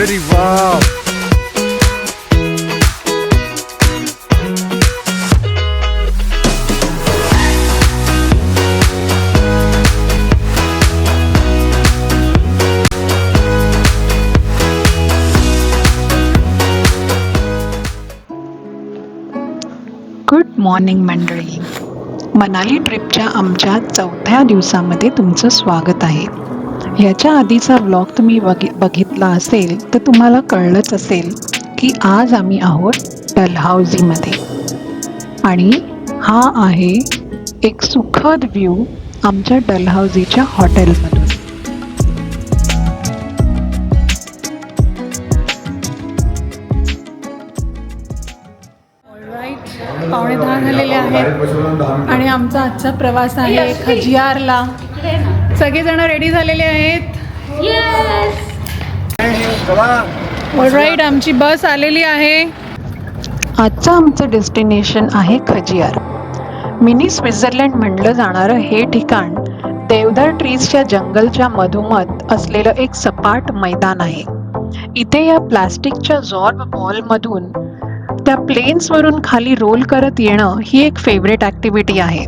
Dirty वा good morning मंडळी. मनाली ट्रिपच्या आमच्या चौथ्या दिवसामध्ये तुमचं स्वागत आहे. ह्याच्या आधीचा व्लॉग तुम्ही बघि बघितला असेल तर तुम्हाला कळलंच असेल की आज आम्ही आहोत डलहाऊजीमध्ये आणि हा आहे एक सुखद व्ह्यू आमच्या डलहाऊजीच्या हॉटेलमधून राईट पावणे दहा झालेले आहेत. आणि आमचा आजचा प्रवास आहे खजियारला. सगळेजण रेडी झालेले आहेत. राईट आमची बस आलेली आहे. आजचं आमचं डेस्टिनेशन आहे खजियार. मिनी स्वित्झर्लंड म्हणलं जाणारं हे ठिकाण देवदार ट्रीजच्या जंगलच्या मधोमध असलेलं एक सपाट मैदान आहे. इथे या प्लास्टिकच्या जॉर्ब बॉलमधून त्या प्लेन्सवरून खाली रोल करत येणं ही एक फेवरेट ॲक्टिव्हिटी आहे.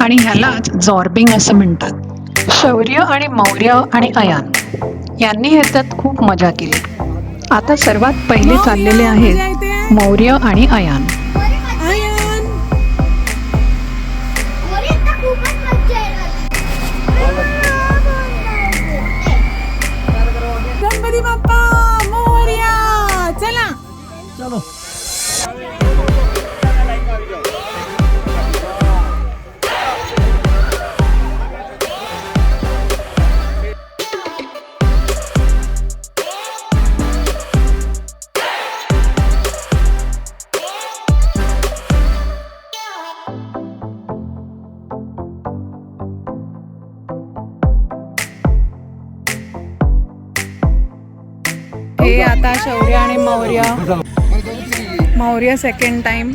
आणि ह्यालाच जॉर्बिंग असं म्हणतात. शौर्य आणि मौर्य आणि अयान यांनी ह्याच्यात खूप मजा केली. आता सर्वात पहिले चाललेले आहेत मौर्य आणि अयान. चला. हे आता शौर्य आणि Maurya. Maurya second time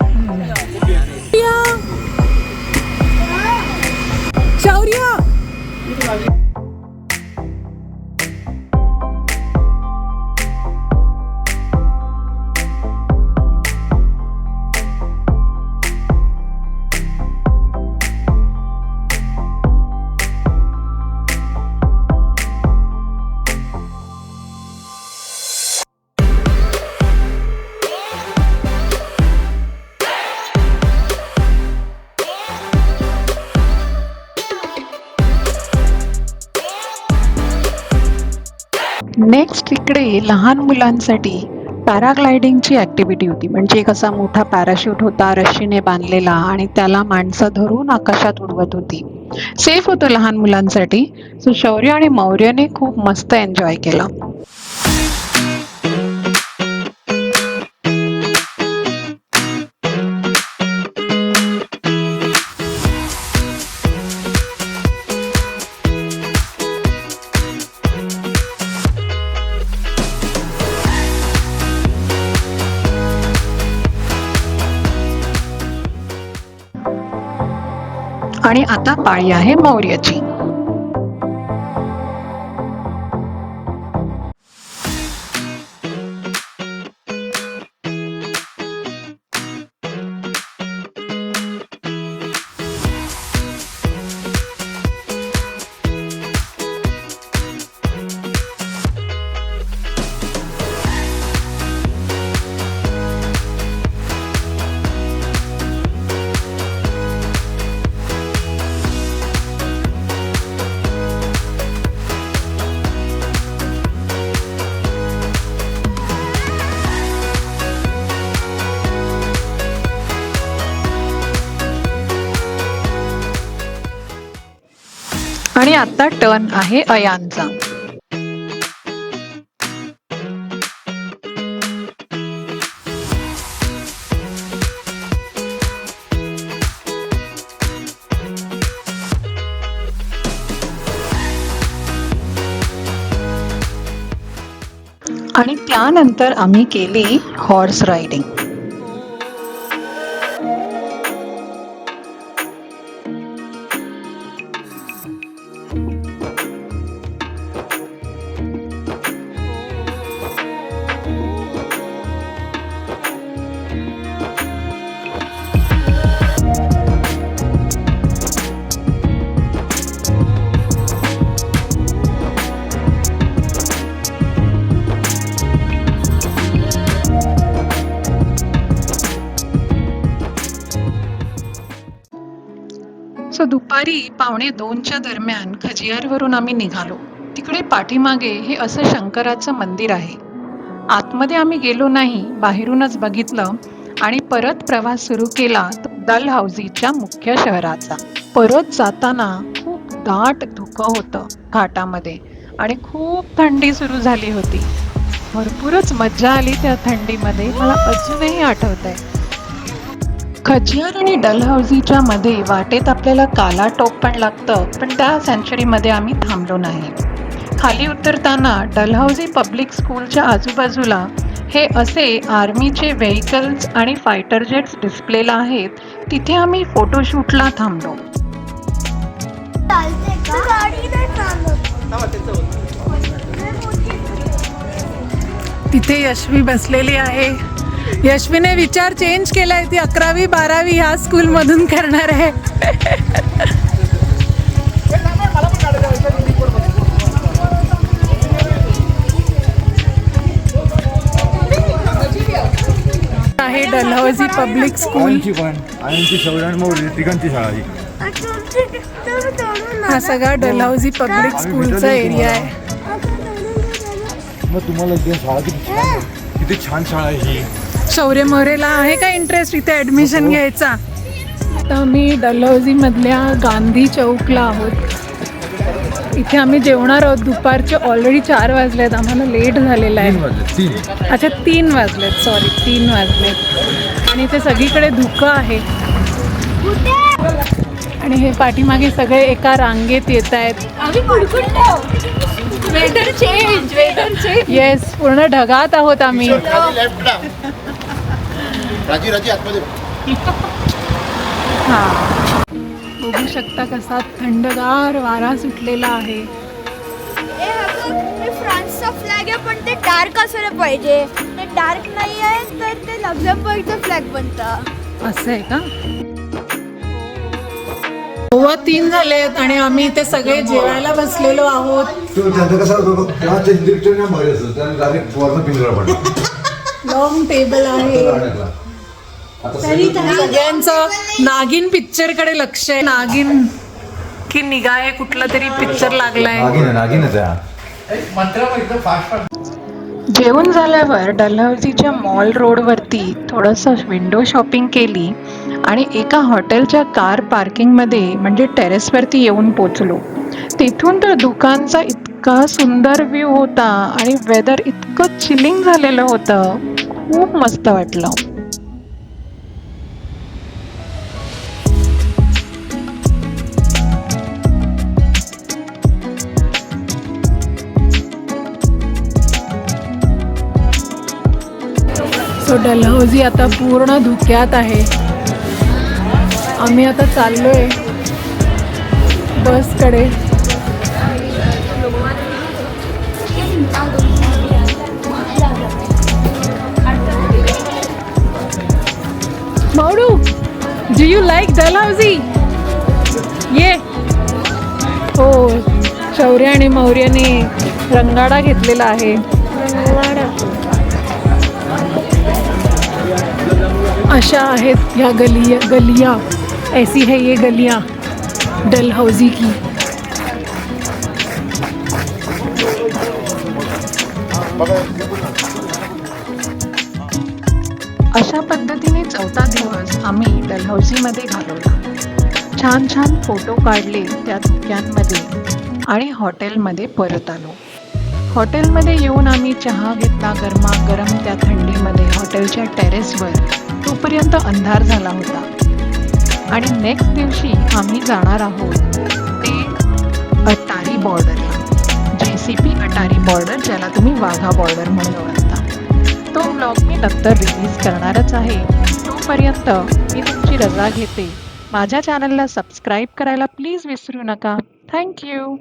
next इकडे लहान मुलांसाठी पॅराग्लायडिंगची ॲक्टिव्हिटी होती. म्हणजे एक असा मोठा पॅराशूट होता रश्शीने बांधलेला आणि त्याला माणसं धरून आकाशात उडवत होती. सेफ होतं लहान मुलांसाठी. सो शौर्य आणि मौर्यने खूप मस्त एन्जॉय केला. आणि आता पाळी आहे मौर्याची. आणि आता टर्न आहे अयांचा. आणि त्यानंतर आम्ही केली हॉर्स रायडिंग सो दुपारी पावणे दोनच्या दरम्यान खजियारवरून आम्ही निघालो. तिकडे पाठीमागे हे असं शंकराचं मंदिर आहे. आतमध्ये आम्ही गेलो नाही बाहेरूनच बघितलं आणि परत प्रवास सुरू केला दल हौसीच्या मुख्य शहराचा. परत जाताना खूप दाट धुकं होतं घाटामध्ये आणि खूप थंडी सुरू झाली होती. भरपूरच मज्जा आली त्या थंडीमध्ये. मला अजूनही आठवत आहे खजियार आणि डलहौसीच्या मध्ये वाटेत आपल्याला काला टोप पण लागतं पण त्या सेंचुरीमध्ये आम्ही थांबलो नाही. खाली उतरताना डलहौसी पब्लिक स्कूलच्या आजूबाजूला हे असे आर्मीचे व्हेकल्स आणि फायटर जेट्स डिस्प्लेला आहेत तिथे आम्ही फोटोशूटला थांबलो. तिथे यशवी बसलेली आहे. यशवीने विचार चेंज केलाय ती अकरावी बारावी ह्या स्कूलमधून करणार आहे. आहे डलहौजी पब्लिक स्कूल पण तिघांची शाळा ही. हा सगळा डलहौजी पब्लिक स्कूलचा एरिया आहे. मग तुम्हाला इथे शाळा किती छान आहे. किती छान शाळा आहे ही. शौर्य मोरेला आहे का इंटरेस्ट इथे ऍडमिशन घ्यायचा? आता आम्ही डलहौजी मधल्या गांधी चौकला आहोत. इथे आम्ही जेवणार आहोत. दुपारचे ऑलरेडी चार वाजले आहेत आम्हाला लेट झालेला तीन आहे अच्छा तीन वाजलेत. सॉरी तीन वाजलेत. आणि ते सगळीकडे धुकं आहे. आणि हे पाठीमागे सगळे एका रांगेत येत आहेत. आम्ही weather change weather change. Yes पूर्ण ढगात आहोत आम्ही. राजी राजी आतमध्ये हा. बघू शकता कसा थंडगार वारा सुटलेला आहे. फ्रान्सचा फ्लॅग आहे पण ते डार्क असायला पाहिजे. ते डार्क नाही आहे तर ते लक्झमबर्गचं फ्लॅग बनतं. असं आहे का? गोवा तीन झाले आहेत आणि आम्ही इथे सगळे जेवायला बसलेलो आहोत. लॉंग टेबल आहे. सगळ्यांचं नागिन पिक्चरकडे लक्ष आहे. नागिन की निगाहे कुठला तरी पिक्चर लागलाय. नागिन आहे नागिन आहे त्या. जेवण झाल्यावर डलहौसीच्या मॉल रोडवरती थोडंसं विंडो शॉपिंग केली आणि एका हॉटेलच्या कार पार्किंगमध्ये म्हणजे टेरेसवरती येऊन पोचलो. तिथून तर दुकानचा इतका सुंदर व्ह्यू होता आणि वेदर इतकं चिलिंग झालेलं होतं. खूप मस्त वाटलं. तो डलहौजी आता पूर्ण धुक्यात आहे. आम्ही आता चाललोय बसकडे. मावडू डू यू लाईक डलहौजी? ये. हो शौर्य आणि मौर्याने रंगाडा घेतलेला आहे. अशा आहेत ह्या गलिया गलिया. ऐसी है ये गलियां डलहौजी की. अशा पद्धतीने चौथा दिवस आम्ही डलहौसीमध्ये घालवला. छान छान फोटो काढले त्या धुक्यांमध्ये आणि हॉटेलमध्ये परत आलो. हॉटेलमध्ये येऊन आम्ही चहा घेतला गरमागरम त्या थंडीमध्ये हॉटेलच्या टेरेसवर तोपर्यंत अंधार झाला होता. आणि नेक्स्ट दिवशी आम्ही जाणार आहोत ते अटारी बॉर्डरला जे सी पी अटारी बॉर्डर ज्याला तुम्ही वाघा बॉर्डर म्हणून ओळखता. तो ब्लॉग मी नंतर रिलीज करणारच आहे. तोपर्यंत मी तुमची रजा घेते. माझ्या चॅनलला सबस्क्राईब करायला प्लीज विसरू नका. थँक्यू